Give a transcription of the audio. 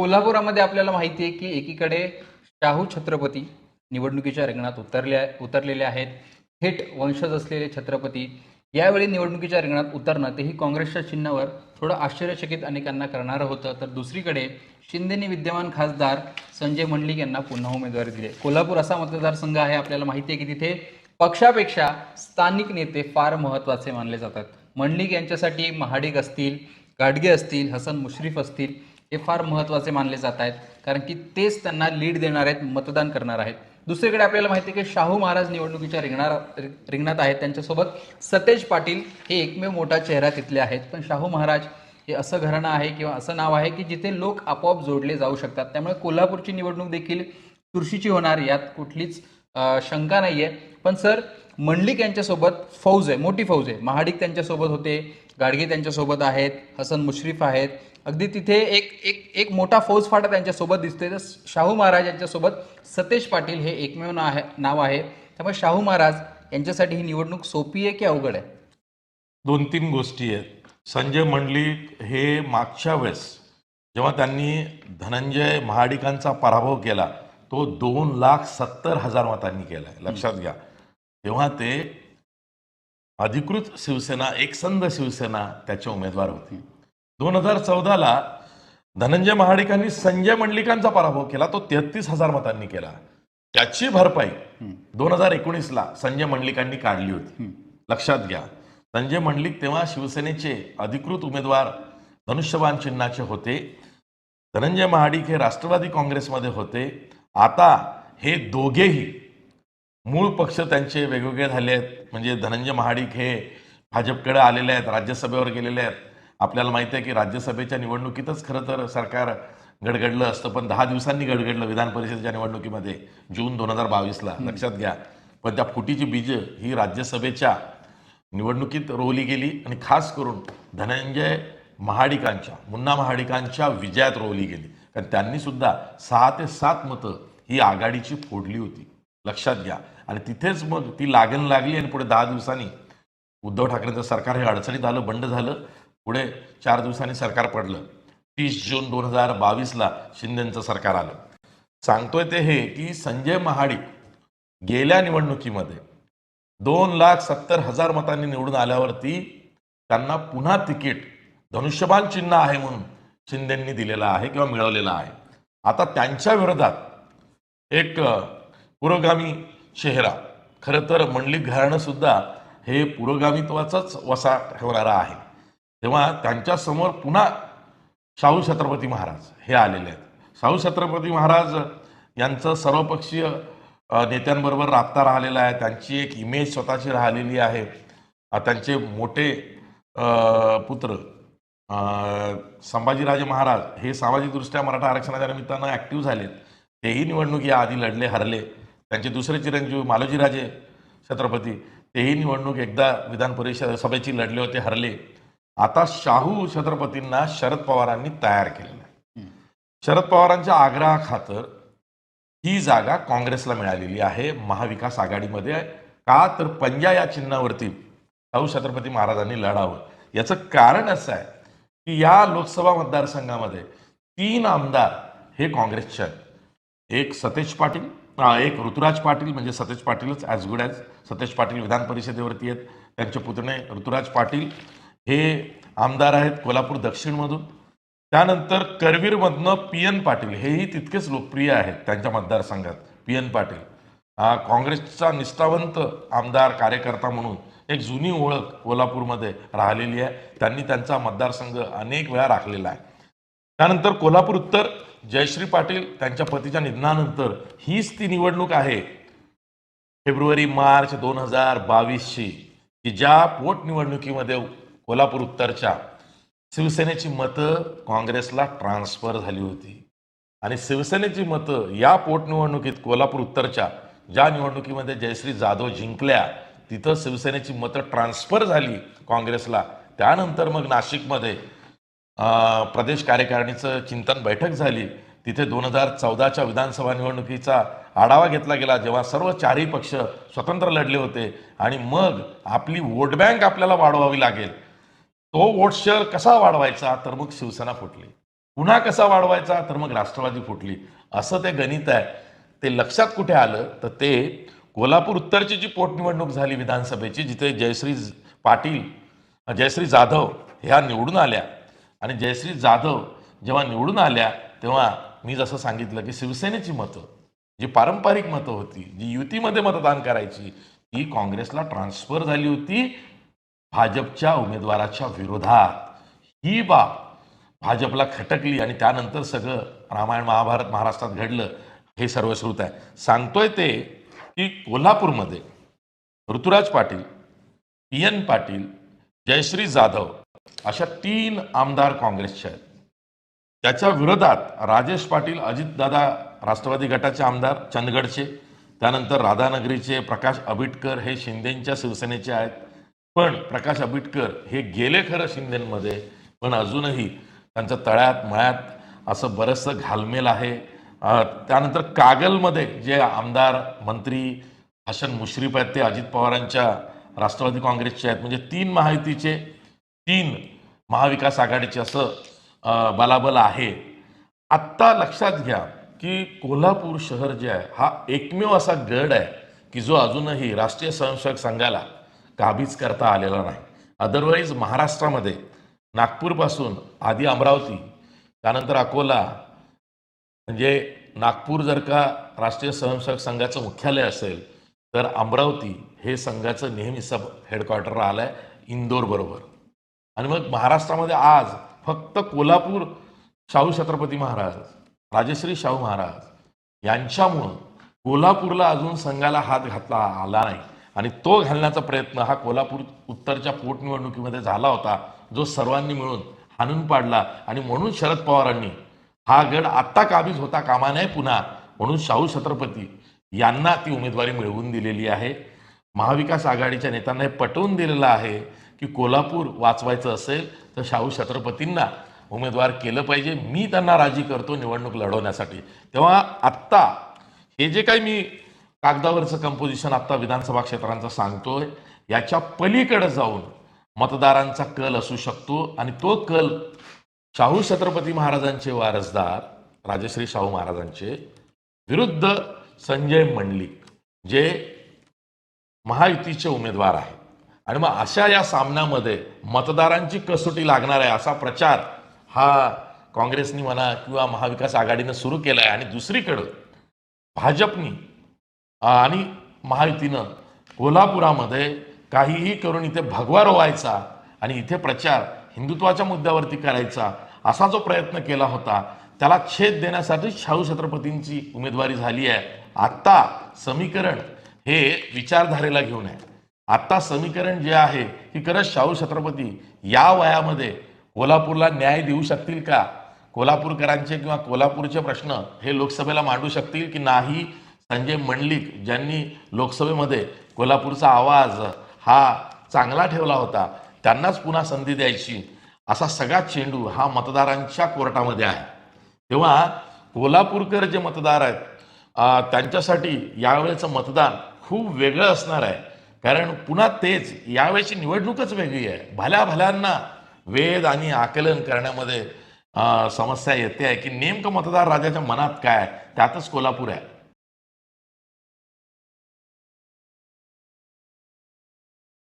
कोल्हापुरामध्ये आपल्याला माहिती आहे की एकीकडे शाहू छत्रपती निवडणुकीच्या रिंगणात उतरले उतरलेले आहेत. थेट वंशज असलेले छत्रपती यावेळी निवडणुकीच्या रिंगणात उतरणं तेही काँग्रेसच्या चिन्हावर थोडं आश्चर्यचकित अनेकांना करणारं होतं. तर दुसरीकडे शिंदेनी विद्यमान खासदार संजय मंडलिक यांना पुन्हा उमेदवारी दिली कोल्हापूर असा मतदारसंघ आहे आपल्याला माहिती आहे की तिथे पक्षापेक्षा स्थानिक नेते फार महत्त्वाचे मानले जातात. मंडलिक यांच्यासाठी महाडिक असतील गाडगे असतील हसन मुश्रीफ असतील हे फार महत्त्वाचे मानले जात आहेत. कारण की तेच त्यांना लीड देणार आहेत मतदान करणार आहेत. दुसरीकडे आपल्याला माहिती आहे की शाहू महाराज निवडणुकीच्या रिंगणार रिंगणात आहेत त्यांच्यासोबत. सतेज पाटील हे एकमेव मोठा चेहरा तिथले आहेत. पण शाहू महाराज हे असं घराणं आहे किंवा असं नाव आहे की जिथे लोक आपोआप जोडले जाऊ शकतात. त्यामुळे कोल्हापूरची निवडणूक देखील चुरशीची होणार यात कुठलीच शंका शंका नाहीये. पण सर मंडलिक यांच्यासोबत फौज आहे मोठी फौज आहे. महाडिक त्यांच्यासोबत होते गाडगे त्यांच्यासोबत आहेत हसन मुश्रीफ आहेत. अगदी तिथे एक एक एक मोठा फौज फाटा त्यांच्यासोबत दिसते तर शाहू महाराज यांच्यासोबत सतेज पाटील हे एकमेव नाव आहे नाव आहे. त्यामुळे शाहू महाराज यांच्यासाठी ही निवडणूक सोपी आहे की अवघड आहे? दोन तीन गोष्टी आहेत. संजय मंडलिक हे मागच्या वेळेस जेव्हा त्यांनी धनंजय महाडिकांचा पराभव केला तो दोन लाख सत्तर हजार मतांनी केला लक्षात घ्या. तेव्हा ते अधिकृत शिवसेना एकसंध शिवसेना त्याचे उमेदवार होती. दोन हजार चौदाला धनंजय महाडिकांनी संजय मंडलिकांचा पराभव केला. तो तेहतीस हजार मतांनी केला. त्याची भरपाई दोन हजार एकोणीसला संजय मंडलिकांनी काढली होती. लक्षात घ्या. संजय मंडलिक तेव्हा शिवसेनेचे अधिकृत उमेदवार धनुष्यबाण चिन्हाचे होते. धनंजय महाडिक हे राष्ट्रवादी काँग्रेसमध्ये होते. आता हे दोघेही मूळ पक्ष त्यांचे वेगवेगळे झाले आहेत. म्हणजे धनंजय महाडिक हे भाजपकडे आलेले आहेत राज्यसभेवर गेलेले आहेत. आपल्याला माहिती आहे की राज्यसभेच्या निवडणुकीतच खरं तर सरकार गडगडलं असतं पण दहा दिवसांनी गडगडलं विधान परिषदेच्या निवडणुकीमध्ये जून दोन हजार बावीसला. लक्षात घ्या. पण त्या फुटीची बीज ही राज्यसभेच्या निवडणुकीत रोवली गेली आणि खास करून धनंजय महाडिकांच्या मुन्ना महाडिकांच्या विजयात रोवली गेली. कारण त्यांनी सुद्धा सहा ते सात मतं ही आघाडीची फोडली होती. लक्षात घ्या. आणि तिथेच मग ती लागण लागली आणि पुढे दहा दिवसांनी उद्धव ठाकरेंचं सरकार हे अडचणीत आलं बंड झालं. पुढे चार दिवसांनी सरकार पडलं. तीस जून दोन हजार बावीसला शिंदेचं सरकार आलं. सांगतोय ते हे की संजय महाडिक गेल्या निवडणुकीमध्ये दोन लाख सत्तर हजार मतांनी निवडून आल्यावरती त्यांना पुन्हा तिकीट धनुष्यबाण चिन्ह आहे म्हणून शिंदेंनी दिलेला आहे किंवा मिळवलेला आहे. आता त्यांच्या विरोधात एक पुरोगामी चेहरा खरं तर मंडलिक घराणंसुद्धा हे पुरोगामित्वाचाच वसा ठेवणारा आहे. तेव्हा त्यांच्यासमोर पुन्हा शाहू छत्रपती महाराज हे आलेले आहेत. शाहू छत्रपती महाराज यांचं सर्वपक्षीय नेत्यांबरोबर राबता राहिलेला आहे. त्यांची एक इमेज स्वतःची राहिलेली आहे. त्यांचे मोठे पुत्र संभाजीराजे महाराज हे सामाजिकदृष्ट्या मराठा आरक्षणाच्या निमित्तानं ॲक्टिव्ह झालेत. तेही निवडणूक या आधी लढले हरले. त्यांचे दुसरे चिरंजीव मालोजीराजे छत्रपती तेही निवडणूक एकदा विधान परिषद सभेची लढले होते हरले. आता शाहू छत्रपतींना शरद पवारांनी तयार केलेलं आहे. शरद पवारांच्या आग्रहाखातर ही जागा काँग्रेसला मिळालेली आहे. महाविकास आघाडीमध्ये का तर पंजा या चिन्हावरती शाहू छत्रपती महाराजांनी लढावं. याचं कारण असं आहे की या लोकसभा मतदारसंघामध्ये तीन आमदार हे काँग्रेसचे आहेत. एक सतेज पाटील एक ऋतुराज पाटील म्हणजे Satej पाटीलच as good as Satej Patil विधान परिषदेवरती आहेत. त्यांचे पुतणे ऋतुराज पाटील हे आमदार आहेत कोल्हापूर दक्षिणमधून. त्यानंतर करवीरमधनं पी एन पाटील हेही तितकेच लोकप्रिय आहेत त्यांच्या मतदारसंघात पी एन पाटील. काँग्रेसचा निष्ठावंत आमदार कार्यकर्ता म्हणून एक जुनी ओळख कोल्हापूरमध्ये राहिलेली आहे. त्यांनी त्यांचा मतदारसंघ अनेक वेळा राखलेला आहे. त्यानंतर कोल्हापूर उत्तर जयश्री पाटील त्यांच्या पतीच्या निधनानंतर हीच ती निवडणूक आहे. फेब्रुवारी मार्च दोन हजार बावीसची की ज्या पोटनिवडणुकीमध्ये कोल्हापूर उत्तरच्या शिवसेनेची मतं काँग्रेसला ट्रान्सफर झाली होती. आणि शिवसेनेची मतं या पोटनिवडणुकीत कोल्हापूर उत्तरच्या ज्या निवडणुकीमध्ये जयश्री जाधव जिंकल्या तिथं शिवसेनेची मतं ट्रान्सफर झाली काँग्रेसला. त्यानंतर मग नाशिकमध्ये प्रदेश कार्यकारिणीचं चिंतन बैठक झाली. तिथे दोन हजार चौदाच्या विधानसभा निवडणुकीचा आढावा घेतला गेला जेव्हा सर्व चारही पक्ष स्वतंत्र लढले होते. आणि मग आपली वोट बँक आपल्याला वाढवावी लागेल. तो वोट शेअर कसा वाढवायचा? तर मग शिवसेना फुटली. पुन्हा कसा वाढवायचा? तर मग राष्ट्रवादी फुटली. असं ते गणित आहे. ते लक्षात कुठे आलं? तर ते कोल्हापूर उत्तरची जी पोटनिवडणूक झाली विधानसभेची जिथे जयश्री पाटील जयश्री जाधव ह्या निवडून आल्या. आणि जयश्री जाधव जेव्हा निवडून आल्या तेव्हा मी जसं सांगितलं की शिवसेनेची मतं जी पारंपरिक मतं होती जी युतीमध्ये मतदान करायची ती काँग्रेसला ट्रान्सफर झाली होती भाजपच्या उमेदवाराच्या विरोधात. ही बाब भाजपला खटकली आणि त्यानंतर सगळं रामायण महाभारत महाराष्ट्रात घडलं हे सर्वश्रुत आहे. सांगतोय ते की कोल्हापूरमध्ये ऋतुराज पाटील पी एन पाटील जयश्री जाधव अशा तीन आमदार काँग्रेसचे आहेत. त्याच्या विरोधात राजेश पाटील अजितदादा राष्ट्रवादी गटाचे आमदार चंदगडचे त्यानंतर राधानगरीचे प्रकाश आबिटकर हे शिंदेंच्या शिवसेनेचे आहेत. पण प्रकाश आबिटकर हे गेले खरं शिंदेमध्ये पण अजूनही त्यांच्या तळ्यात मळ्यात असं बरंचसं घालमेल आहे. त्यानंतर कागलमध्ये जे आमदार मंत्री हसन मुश्रीफ आहेत ते अजित पवारांच्या राष्ट्रवादी काँग्रेसचे आहेत. म्हणजे तीन महायुतीचे तीन महाविकास आघाडीचे असं बलाबल आहे. आत्ता लक्षात घ्या की कोल्हापूर शहर जे आहे हा एकमेव असा गड आहे की जो अजूनही राष्ट्रीय स्वयंसेवक संघाला काबीज करता आलेला नाही. अदरवाईज महाराष्ट्रामध्ये नागपूरपासून आधी अमरावती त्यानंतर अकोला म्हणजे नागपूर जर का राष्ट्रीय स्वयंसेवक संघाचं मुख्यालय असेल तर अमरावती हे संघाचं नेहमी सब हेडक्वार्टर आलं आहे इंदोर बरोबर. आणि मग महाराष्ट्रामध्ये आज फक्त कोल्हापूर शाहू छत्रपती महाराज राजश्री शाहू महाराज यांच्यामुळं कोल्हापूरला अजून संघाला हात घातला आला नाही. आणि तो घालण्याचा प्रयत्न हा कोल्हापूर उत्तरच्या पोटनिवडणुकीमध्ये झाला होता जो सर्वांनी मिळून हाणून पाडला. आणि म्हणून शरद पवारांनी हा गड आत्ता काबीज होता कामा नये पुन्हा म्हणून शाहू छत्रपती यांना ती उमेदवारी मिळवून दिलेली आहे. महाविकास आघाडीच्या नेत्यांना हे पटवून दिलेलं आहे की कोल्हापूर वाचवायचं असेल तर शाहू छत्रपतींना उमेदवार केलं पाहिजे. मी त्यांना राजी करतो निवडणूक लढवण्यासाठी. तेव्हा आत्ता हे जे काही मी कागदावरचं कंपोजिशन आत्ता विधानसभा क्षेत्रांचं सांगतोय याच्या पलीकडे जाऊन मतदारांचा कल असू शकतो आणि तो कल शाहू छत्रपती महाराजांचे वारसदार राजश्री शाहू महाराजांचे विरुद्ध संजय मंडलिक जे महायुतीचे उमेदवार आहेत. आणि मग अशा या सामन्यामध्ये मतदारांची कसोटी लागणार आहे असा प्रचार हा काँग्रेसनी म्हणा किंवा महाविकास आघाडीनं सुरू केला आहे आणि दुसरीकडं भाजपनी आणि महायुतीनं कोल्हापुरामध्ये काहीही करून इथे भगवा रोवायचा आणि इथे प्रचार हिंदुत्वाच्या मुद्द्यावरती करायचा असा जो प्रयत्न केला होता त्याला छेद देण्यासाठी शाहू छत्रपतींची उमेदवारी झाली आहे. आत्ता समीकरण हे विचारधारेला घेऊन आहे. आत्ता समीकरण जे आहे की खरंच शाहू छत्रपती या वयामध्ये कोल्हापूरला न्याय देऊ शकतील का? कोल्हापूरकरांचे किंवा कोल्हापूरचे प्रश्न हे लोकसभेला मांडू शकतील की नाही? संजय मंडलिक ज्यांनी लोकसभेमध्ये कोल्हापूरचा आवाज हा चांगला ठेवला होता त्यांनाच पुन्हा संधी द्यायची. असा सगळा चेंडू हा मतदारांच्या कोर्टामध्ये आहे. तेव्हा कोल्हापूरकर जे मतदार आहेत त्यांच्यासाठी यावेळेचं मतदान खूप वेगळं असणार आहे. कारण पुन्हा तेच यावेळेची निवडणूकच वेगळी आहे. भल्या भल्यांना वेद आणि आकलन करण्यामध्ये समस्या येते आहे की नेमकं मतदार राजाच्या मनात काय आहे? त्यातच कोल्हापूर आहे.